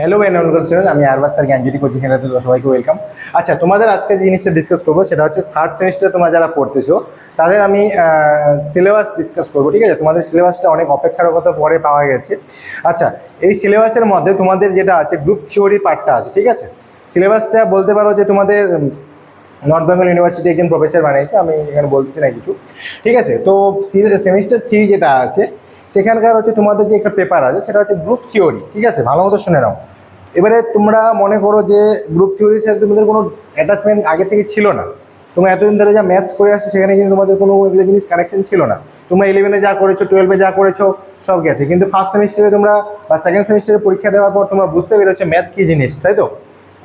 Hello enrol student আমি আরবাস sir Gyanjyoti coaching centre থেকে সবাইকে ওয়েলকাম আচ্ছা তোমাদের আজকে যে জিনিসটা ডিসকাস করব, সেটা হচ্ছে থার্ড সেমিস্টারে তোমরা যারা পড়তেছো, তাদের আমি সিলেবাস ডিসকাস করব, ঠিক আছে? তোমাদের সিলেবাসটা অনেক অপেক্ষারকতা পরে পাওয়া গেছে। আচ্ছা এই সিলেবাসের মধ্যে তোমাদের যেটা আছে গ্রুপ থিওরি পার্টটা আছে, ঠিক আছে? সিলেবাসটা বলতে পারো যে তোমাদের নর্থ বেঙ্গল ইউনিভার্সিটি একজন প্রফেসর বানিয়েছে, আমি এখানে বলছি না কিছু, ঠিক আছে? তো সেমিস্টার থ্রি যেটা আছে সেখানকার হচ্ছে তোমাদের যে একটা পেপার আছে, সেটা হচ্ছে গ্রুপ থিওরি ঠিক আছে? ভালো মতো শুনে নাও। এবারে তোমরা মনে করো যে গ্রুপ থিওরির সাথে তোমাদের কোনো অ্যাটাচমেন্ট আগে থেকে ছিল না। তোমরা এতদিন ধরে যা ম্যাথস করে আসছো, সেখানে কিন্তু তোমাদের কোনো এগুলো জিনিস কানেকশন ছিল না। তোমরা ইলেভেনে যা করেছ টুয়েলভে যা করেছ, সব গেছে। কিন্তু ফার্স্ট সেমিস্টারে তোমরা বা সেকেন্ড সেমিস্টারে পরীক্ষা দেওয়ার পর তোমরা বুঝতে পেরেছ ম্যাথ কী জিনিস, তাই তো?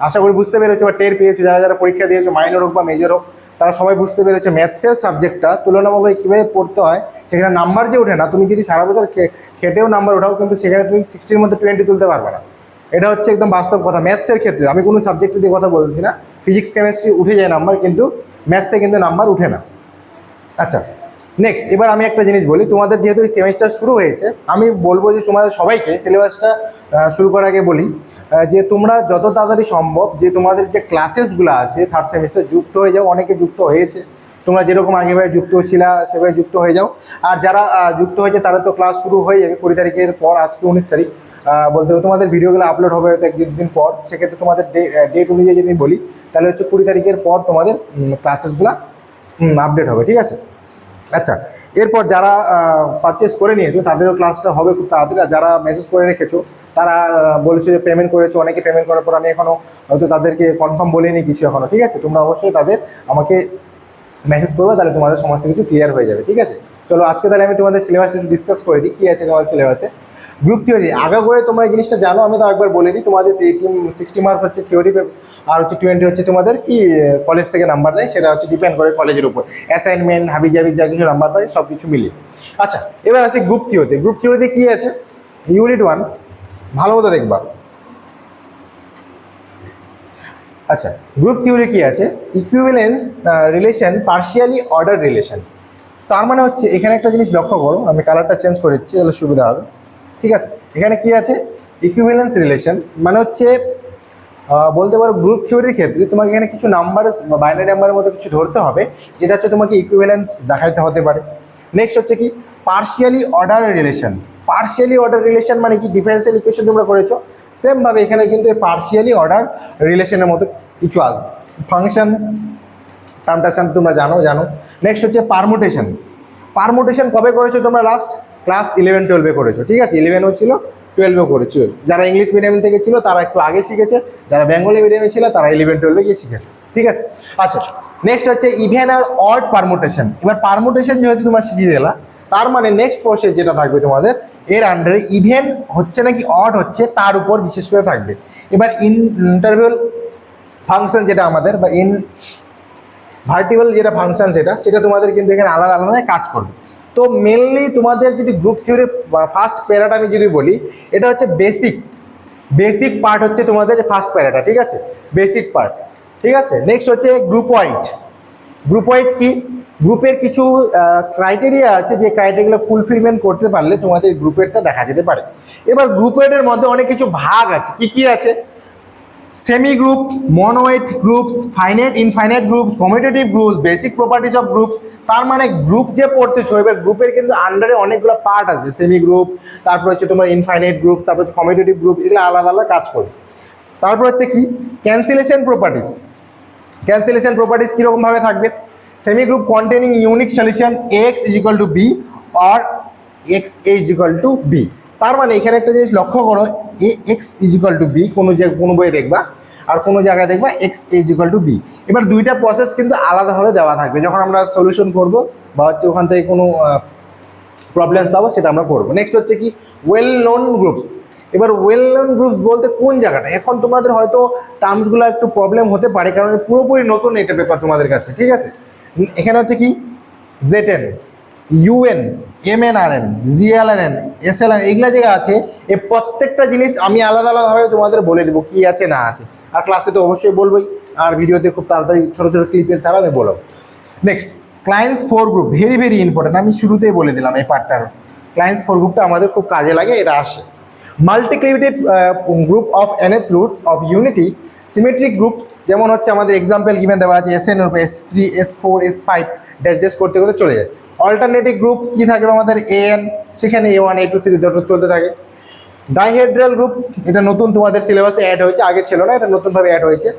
আশা করি বুঝতে পেরেছ বা টের পেয়েছ, যারা যারা পরীক্ষা দিয়েছ মাইনর হোক বা মেজর হোক তারা সবাই বুঝতে পেরেছে ম্যাথসের সাবজেক্টটা তুলনামূলক কীভাবে পড়তে হয়, সেখানে নাম্বার যে ওঠে না, তুমি যদি সারা বছর খেটেও নাম্বার ওঠাও, কিন্তু সেখানে তুমি সিক্সটির মধ্যে টোয়েন্টি তুলতে পারবে না। এটা হচ্ছে একদম বাস্তব কথা। ম্যাথসের ক্ষেত্রে, আমি কোনো সাবজেক্টে দিয়ে কথা বলছি না ফিজিক্স কেমিস্ট্রি উঠে যায় নাম্বার, কিন্তু ম্যাথসে কিন্তু নাম্বার উঠে না। আচ্ছা নেক্সট এবার আমি একটা জিনিস বলি, তোমাদের যেহেতু এই সেমিস্টার শুরু হয়েছে, আমি বলব যে তোমাদের সবাইকে সিলেবাসটা শুরু করার আগে বলি যে তোমরা যত তাড়াতাড়ি সম্ভব যে তোমাদের যে ক্লাসেসগুলো আছে থার্ড সেমিস্টার যুক্ত হয়ে যাও, অনেকে যুক্ত হয়েছে। তোমরা যেরকম আগেভাবে যুক্ত ছিলা, সেভাবে যুক্ত হয়ে যাও। আর যারা যুক্ত হয়েছে, তারা তো ক্লাস শুরু হয়ে যাবে কুড়ি তারিখের পর, আজকে উনিশ তারিখ। বলতে হবে তোমাদের ভিডিওগুলো আপলোড হবে হয়তো এক দিন পর। সেক্ষেত্রে তোমাদের ডেট অনুযায়ী যদি বলি, তাহলে হচ্ছে কুড়ি তারিখের পর তোমাদের ক্লাসেসগুলো আপডেট হবে, ঠিক আছে? আচ্ছা এরপর যারা পারচেস করে নিয়েছো, তাদেরও ক্লাসটা হবে খুব তাড়াতাড়ি। যারা মেসেজ করে রেখেছো, তারা বলেছ যে পেমেন্ট করেছ, অনেকে পেমেন্ট করার পর আমি এখনও হয়তো তাদেরকে কনফার্ম বলিনি কিছু এখনও ঠিক আছে? তোমরা অবশ্যই তাদের আমাকে মেসেজ করবে, তাহলে তোমাদের সমস্ত কিছু ক্লিয়ার হয়ে যাবে, ঠিক আছে? চলো, আজকে তাহলে আমি তোমাদের সিলেবাসটা একটু ডিসকাস করে দিই, কী আছে তোমাদের সিলেবাসে গ্রুপ থিওরি আগা করে তোমরা এই জিনিসটা জানো, আমি তো একবার বলে দিই, তোমাদের এইটি সিক্সটি মার্ক হচ্ছে থিওরি আর হচ্ছে টোয়েন্টি হচ্ছে তোমাদের কি কলেজ থেকে নাম্বার দেয়, সেটা হচ্ছে ডিপেন্ড করে কলেজের উপর। অ্যাসাইনমেন্ট হাবি জাবি যা কিছু নাম্বার দেয় সব কিছু মিলিয়ে। আচ্ছা এবার আছে গ্রুপ থিওতে গ্রুপ থিওতে কী আছে? ইউনিট ওয়ান ভালো মতো দেখবা। আচ্ছা গ্রুপ থিওরি কি আছে? Equivalence relation partially order relation তার মানে হচ্ছে, এখানে একটা জিনিস লক্ষ্য করো, আমি কালারটা চেঞ্জ করে দিচ্ছি, তাহলে সুবিধা হবে। ঠিক আছে? এখানে কি আছে? ইকুইভ্যালেন্স রিলেশন মানে হচ্ছে বলতে পারো গ্রুপ থিওরির ক্ষেত্রে তোমাকে এখানে কিছু নাম্বার বাইনারি নাম্বারের মতো কিছু ধরতে হবে, যেটা হচ্ছে তোমাকে ইকুইভ্যালেন্স দেখাইতে হতে পারে। নেক্সট হচ্ছে কি? Partially order relation partially order relation মানে কি? ডিফারেন্সিয়াল ইকুয়েশন তোমরা করেছ। সেমভাবে এখানে কিন্তু এই পার্শিয়ালি অর্ডার রিলেশনের মতো কিছু আসবে ফাংশন টার্মটাশন তোমরা জানো জানো। নেক্সট হচ্ছে পারমুটেশন পারমুটেশন কবে করেছ তোমরা লাস্ট ক্লাস ইলেভেন টুয়েলভে করেছ, ঠিক আছে? ইলেভেনও ছিল টুয়েলভেও করেছ। যারা ইংলিশ মিডিয়াম থেকে ছিল, তারা একটু আগে শিখেছে। যারা বেঙ্গলি মিডিয়ামে ছিল, তারা ইলেভেন টুয়েলভে গিয়ে শিখেছে। ঠিক আছে? আচ্ছা নেক্সট হচ্ছে ইভেন আর অড পারমুটেশন এবার পারমুটেশন যেহেতু তোমার শিখিয়ে দিলা, তার মানে নেক্সট প্রসেস যেটা থাকবে তোমাদের, এর আন্ডারে ইভেন হচ্ছে নাকি অড হচ্ছে, তার উপর বিশেষ করে থাকবে। এবার ইন্টারভিউল ফাংশন যেটা আমাদের, বা ইন ভার্টিবল যেটা ফাংশন সেটা সেটা তোমাদের কিন্তু এখানে আলাদা আলাদা কাজ করবে। তো মেনলি তোমাদের যদি গ্রুপ থিওরি ফার্স্ট প্যারাটা আমি যদি বলি, এটা হচ্ছে বেসিক বেসিক পার্ট হচ্ছে তোমাদের ফার্স্ট প্যারাটা, ঠিক আছে? বেসিক পার্ট ঠিক আছে? নেক্সট হচ্ছে গ্রুপ ওয়াইট গ্রুপ ওয়াইট কি? গ্রুপের কিছু ক্রাইটেরিয়া আছে যে ক্রাইটেরিয়াগুলো ফুলফিলমেন্ট করতে পারলে তোমাদের গ্রুপেরটা দেখা যেতে পারে। এবার গ্রুপ ওয়াইটের মধ্যে অনেক কিছু ভাগ আছে। কি কি আছে? Semi group monoid groups finite infinite groups commutative groups basic properties of groups তার মানে গ্রুপ যে পড়তেছো এবার গ্রুপের কিন্তু আন্ডারে অনেকগুলো পার্ট আসবে সেমি গ্রুপ তারপর হচ্ছে তোমার ইনফাইনাইট গ্রুপ তারপর হচ্ছে কমিউটেটিভ গ্রুপ এগুলো আলাদা আলাদা কাজ করবে তারপর হচ্ছে কি? ক্যান্সেলেশন প্রপার্টিস ক্যান্সেলেশন প্রপার্টিস কীরকমভাবে থাকবে? Semi group containing unique solution x is equal to b or x is equal to b তার মানে এখানে একটা জিনিস লক্ষ্য করো, a x is equal to b কোনো কোনো বইয়ে দেখবা, আর কোনো জায়গায় দেখবা x is equal to b এবার দুইটা প্রসেস কিন্তু আলাদাভাবে দেওয়া থাকবে। যখন আমরা সলিউশন করব বা হচ্ছে ওখান থেকে কোনো প্রবলেমস পাবো, সেটা আমরা করব। নেক্সট হচ্ছে কি ওয়েল নোন গ্রুপস এবার ওয়েল নোন গ্রুপস বলতে কোন জায়গাটা? এখন তোমাদের হয়তো টার্মসগুলো একটু প্রবলেম হতে পারে, কারণ পুরোপুরি নতুন এটা পেপার তোমাদের কাছে, ঠিক আছে? এখানে হচ্ছে কি জেটেন ইউএন এম এন আর এইগুলো জায়গা আছে, এই প্রত্যেকটা জিনিস আমি আলাদা আলাদাভাবে তোমাদের বলে দেবো কি আছে না আছে। আর ক্লাসে তো অবশ্যই বলবোই, আর ভিডিওতে খুব তাড়াতাড়ি ছোটো ছোটো ক্লিপের ছাড়া আমি বলব next Klein's four group very very important আমি শুরুতেই বলে দিলাম এই পার্টটার ক্লায়েন্টস ফোর গ্রুপটা আমাদের খুব কাজে লাগে এটা আসে। Multiplicative group of nth roots of unity symmetric groups যেমন হচ্ছে আমাদের এক্সাম্পল গিভেন দেওয়া আছে S N S three S four S five dash dash করতে করতে চলে যায়। অল্টারনেটিভ গ্রুপ কী থাকবে আমাদের? এ এন সেখানে A one A two three চলতে থাকে। ডাইহেড্রাল গ্রুপ এটা নতুন তোমাদের সিলেবাসে অ্যাড হয়েছে, আগে ছিল না, এটা নতুনভাবে অ্যাড হয়েছে।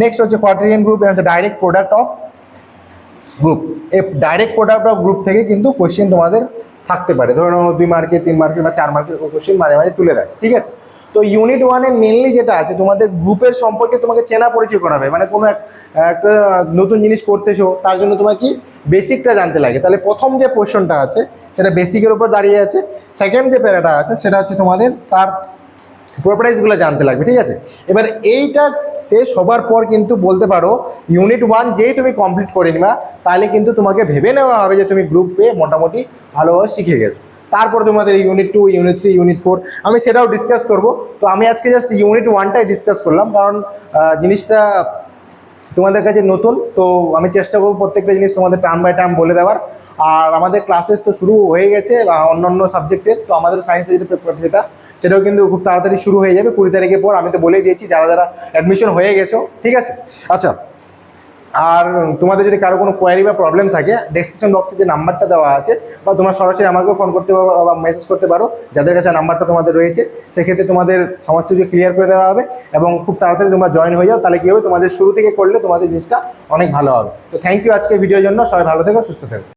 নেক্সট হচ্ছে কোয়ার্টেরিয়ান গ্রুপ এটা হচ্ছে ডাইরেক্ট প্রোডাক্ট অফ গ্রুপ এই ডাইরেক্ট প্রোডাক্ট অফ গ্রুপ থেকে কিন্তু কোশ্চেন তোমাদের থাকতে পারে। ধরো দুই মার্কে তিন মার্কে বা চার মার্কের কোশ্চেন মাঝে মাঝে তুলে দেয়, ঠিক আছে? তো ইউনিট ওয়ানে মেনলি যেটা আছে, তোমাদের গ্রুপের সম্পর্কে তোমাকে চেনা পরিচয় করাবে। মানে কোনো এক- একটা নতুন জিনিস করতেছো, তার জন্য তোমার কি বেসিকটা জানতে লাগে। তাহলে প্রথম যে পোর্শনটা আছে, সেটা বেসিকের উপর দাঁড়িয়ে আছে। সেকেন্ড যে প্যারাটা আছে, সেটা হচ্ছে তোমাদের তার প্রপার্টাইজগুলো জানতে লাগবে, ঠিক আছে? এবার এইটা শেষ হবার পর কিন্তু বলতে পারো ইউনিট ওয়ান যেই তুমি কমপ্লিট করে নিবা, তাহলে কিন্তু তোমাকে ভেবে নেওয়া হবে যে তুমি গ্রুপ পেয়ে মোটামুটি ভালোভাবে শিখে গেছো। তারপর তোমাদের unit two unit three unit four আমি সেটাও ডিসকাস করব। তো আমি আজকে জাস্ট ইউনিট ওয়ানটাই ডিসকাস করলাম, কারণ জিনিসটা তোমাদের কাছে নতুন, তো আমি চেষ্টা করব প্রত্যেকটা জিনিস তোমাদের টার্ম বাই টার্ম বলে দেওয়ার। আর আমাদের ক্লাসেস তো শুরু হয়ে গেছে অন্য অন্য সাবজেক্টের তো আমাদের সায়েন্সের যেটা পেপার যেটা, সেটাও কিন্তু খুব তাড়াতাড়ি শুরু হয়ে যাবে। কুড়ি তারিখের পর আমি তো বলেই দিয়েছি, যারা যারা অ্যাডমিশন হয়ে গেছো, ঠিক আছে? আচ্ছা আর তোমাদের যদি কারও কোনো কোয়ারি বা প্রবলেম থাকে ডেসক্রিপশন বক্সে যে নাম্বারটা দেওয়া আছে, বা তোমরা সরাসরি আমাকেও ফোন করতে পারো বা মেসেজ করতে পারো, যাদের কাছে নাম্বারটা তোমাদের রয়েছে, সেক্ষেত্রে তোমাদের সমস্ত কিছু ক্লিয়ার করে দেওয়া হবে এবং খুব তাড়াতাড়ি তোমরা জয়েন হয়ে যাও, তাহলে কী হবে? তোমাদের শুরু থেকে করলে তোমাদের জিনিসটা অনেক ভালো হবে। তো থ্যাংক ইউ আজকে ভিডিওর জন্য, সবাই ভালো থেকো, সুস্থ থেকো।